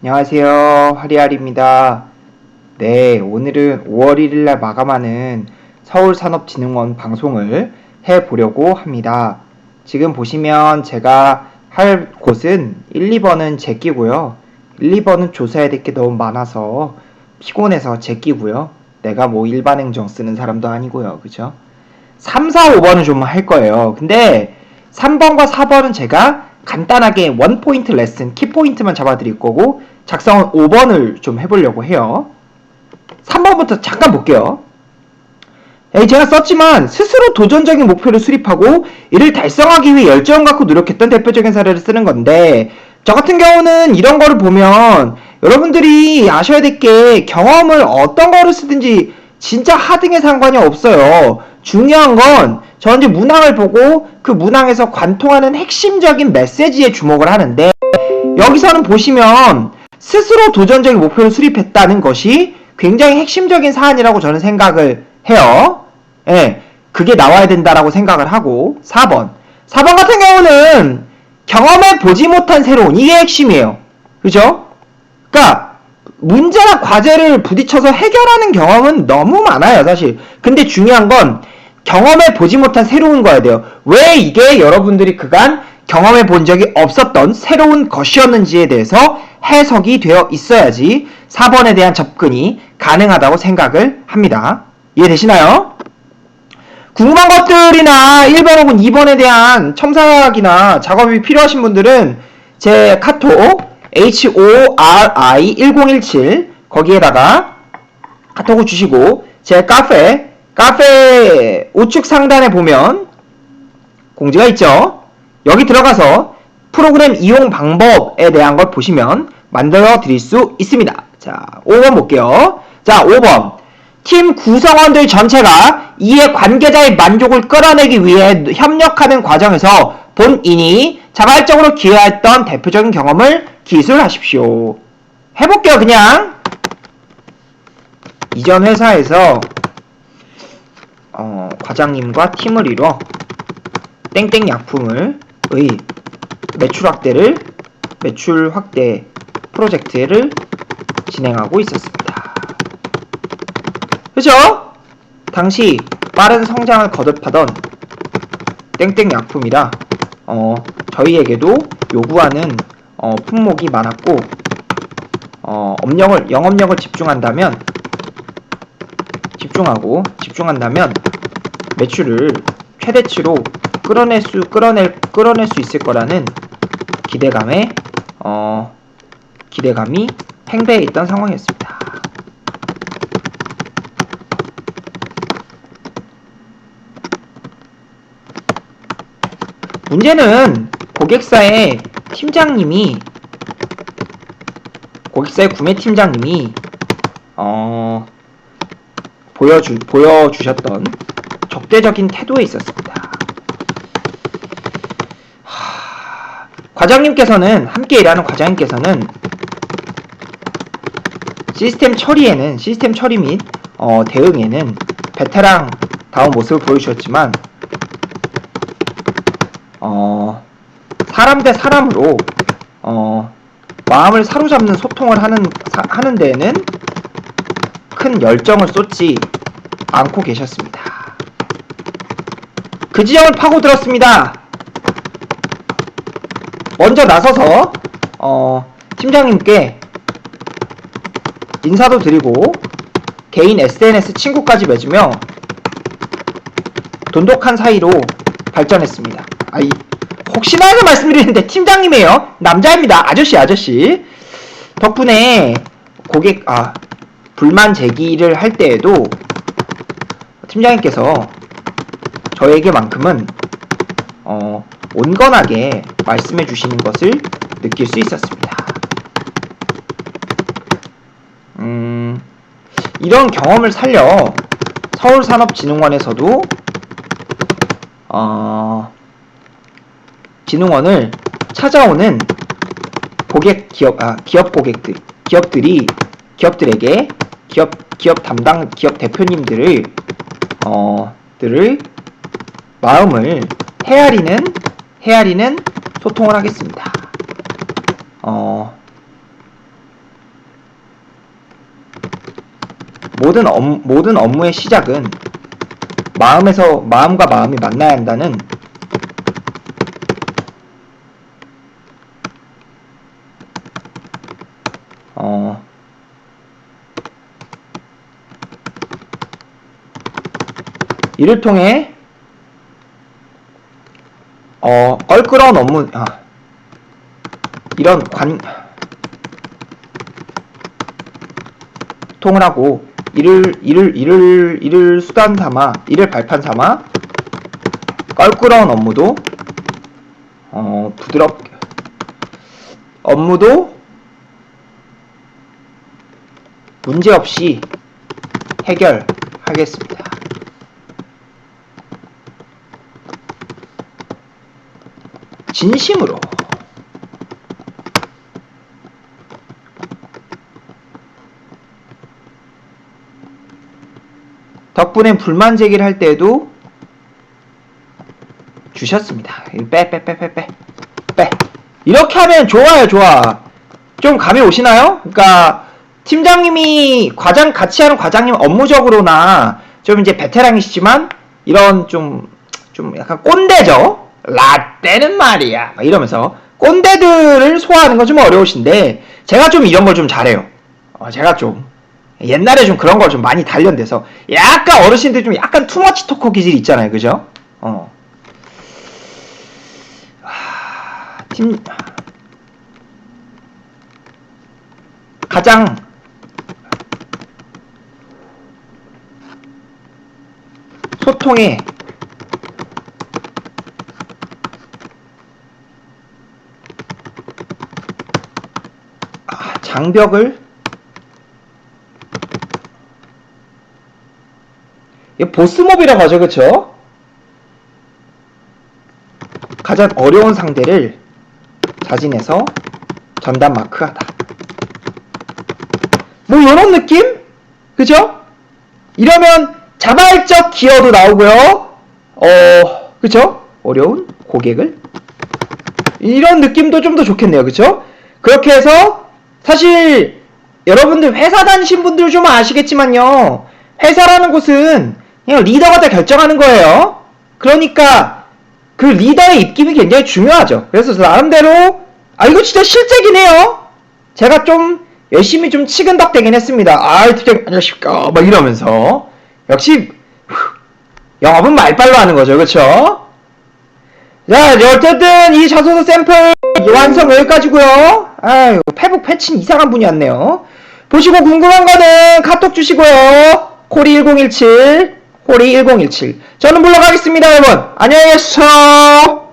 안녕하세요. 하리하리입니다. 네, 오늘은 5월 1일 날 마감하는 서울산업진흥원 방송을 해 보려고 합니다. 지금 보시면 제가 할 곳은 1, 2번은 제끼고요. 1, 2번은 조사해야 될 게 너무 많아서 피곤해서 제끼고요. 내가 뭐 일반 행정 쓰는 사람도 아니고요. 그죠? 3, 4, 5번은 좀 할 거예요. 근데 3번과 4번은 제가 간단하게 원 포인트 레슨, 키 포인트만 잡아드릴 거고 작성은 5번을 좀 해보려고 해요. 3번부터 잠깐 볼게요. 에 제가 썼지만 스스로 도전적인 목표를 수립하고 이를 달성하기 위해 열정 갖고 노력했던 대표적인 사례를 쓰는 건데 저 같은 경우는 이런 거를 보면 여러분들이 아셔야 될 게 경험을 어떤 거를 쓰든지 진짜 하등에 상관이 없어요. 중요한 건 저는 이제 문항을 보고 그 문항에서 관통하는 핵심적인 메시지에 주목을 하는데 여기서는 보시면 스스로 도전적인 목표를 수립했다는 것이 굉장히 핵심적인 사안이라고 저는 생각을 해요. 예, 그게 나와야 된다라고 생각을 하고 4번 4번 같은 경우는 경험해 보지 못한 새로운 이게 핵심이에요. 그죠? 그러니까 문제나 과제를 부딪혀서 해결하는 경험은 너무 많아요, 사실. 근데 중요한 건 경험해 보지 못한 새로운 거야 돼요. 왜 이게 여러분들이 그간 경험해 본 적이 없었던 새로운 것이었는지에 대해서 해석이 되어 있어야지 4번에 대한 접근이 가능하다고 생각을 합니다. 이해되시나요? 궁금한 것들이나 1번 혹은 2번에 대한 첨삭이나 작업이 필요하신 분들은 제 카톡 HORI1017 거기에다가 카톡을 주시고 제 카페 카페 우측 상단에 보면 공지가 있죠. 여기 들어가서 프로그램 이용 방법에 대한 걸 보시면 만들어 드릴 수 있습니다. 자, 5번 볼게요. 자, 5번. 팀 구성원들 전체가 이해 관계자의 만족을 끌어내기 위해 협력하는 과정에서 본인이 자발적으로 기여했던 대표적인 경험을 기술하십시오. 해볼게요, 그냥. 이전 회사에서 어, 과장님과 팀을 이뤄 땡땡 약품을 의 매출 확대를 매출 확대 프로젝트를 진행하고 있었습니다. 그죠? 당시 빠른 성장을 거듭하던 땡땡 약품이라 어, 저희에게도 요구하는 어, 품목이 많았고 어, 업력을 영업력을 집중한다면 집중하고 집중한다면 매출을 최대치로 끌어낼 수 끌어낼 끌어낼 수 있을 거라는 기대감에 어 기대감이 팽배해 있던 상황이었습니다. 문제는 고객사의 팀장님이 고객사의 구매 팀장님이 어 보여주 보여주셨던 적대적인 태도에 있었습니다. 하... 과장님께서는 함께 일하는 과장님께서는 시스템 처리에는 시스템 처리 및 어, 대응에는 베테랑 다운 모습을 보여주셨지만 어, 사람 대 사람으로 어, 마음을 사로잡는 소통을 하는 사, 하는 데에는 큰 열정을 쏟지 않고 계셨습니다. 그 지점을 파고들었습니다. 먼저 나서서 어, 팀장님께 인사도 드리고 개인 SNS 친구까지 맺으며 돈독한 사이로 발전했습니다. 아이 혹시나 해서 말씀드리는데 팀장님이에요. 남자입니다. 아저씨 아저씨. 덕분에 고객 아 불만 제기를 할 때에도 팀장님께서 저에게만큼은 어, 온건하게 말씀해 주시는 것을 느낄 수 있었습니다. 음, 이런 경험을 살려 서울산업진흥원에서도 어, 진흥원을 찾아오는 고객 기업 아 기업 고객들 기업들이 기업들에게 기업 기업 담당 기업 대표님들을 어 들을 마음을 헤아리는 헤아리는 소통을 하겠습니다. 어 모든 업, 모든 업무의 시작은 마음에서 마음과 마음이 만나야 한다는 이를 통해 어 껄끄러운 업무 아, 이런 관 통을 하고 이를 이를 이를 이를 수단 삼아 이를 발판 삼아 껄끄러운 업무도 어 부드럽게 업무도 문제 없이 해결하겠습니다. 진심으로 덕분에 불만 제기를 할 때에도 주셨습니다. 빼, 빼, 빼, 빼, 빼, 빼. 이렇게 하면 좋아요, 좋아. 좀 감이 오시나요? 그러니까 팀장님이 과장 같이 하는 과장님 업무적으로나 좀 이제 베테랑이시지만 이런 좀좀 약간 꼰대죠. 라떼는 말이야. 막 이러면서 꼰대들을 소화하는 건 좀 어려우신데 제가 좀 이런 걸 좀 잘해요. 어, 제가 좀 옛날에 좀 그런 걸 좀 많이 단련돼서 약간 어르신들 좀 약간 투머치 토커 기질이 있잖아요. 그죠? 어. 하, 팀 가장 소통에 아, 장벽을 이 보스몹이라고 하죠, 그쵸? 가장 어려운 상대를 자진해서 전담 마크하다. 뭐 이런 느낌? 그죠? 이러면 자발적 기여도 나오고요. 어, 그죠? 어려운 고객을 이런 느낌도 좀 더 좋겠네요, 그죠? 그렇게 해서 사실 여러분들 회사 다니신 분들 좀 아시겠지만요. 회사라는 곳은 그냥 리더가 다 결정하는 거예요. 그러니까 그 리더의 입김이 굉장히 중요하죠. 그래서 저 나름대로 아 이거 진짜 실제긴 해요. 제가 좀 열심히 좀 치근덕 되긴 했습니다. 아, 팀장 안녕하십니까? 막 이러면서 역시 후, 영업은 말빨로 하는 거죠, 그렇죠? 자, 어쨌든 이 자소서 샘플 완성 여기까지고요. 아유, 페북 패친 이상한 분이 왔네요. 보시고 궁금한 거는 카톡 주시고요. 코리 1017, 코리 1017. 저는 물러가겠습니다, 여러분. 안녕히 계세요.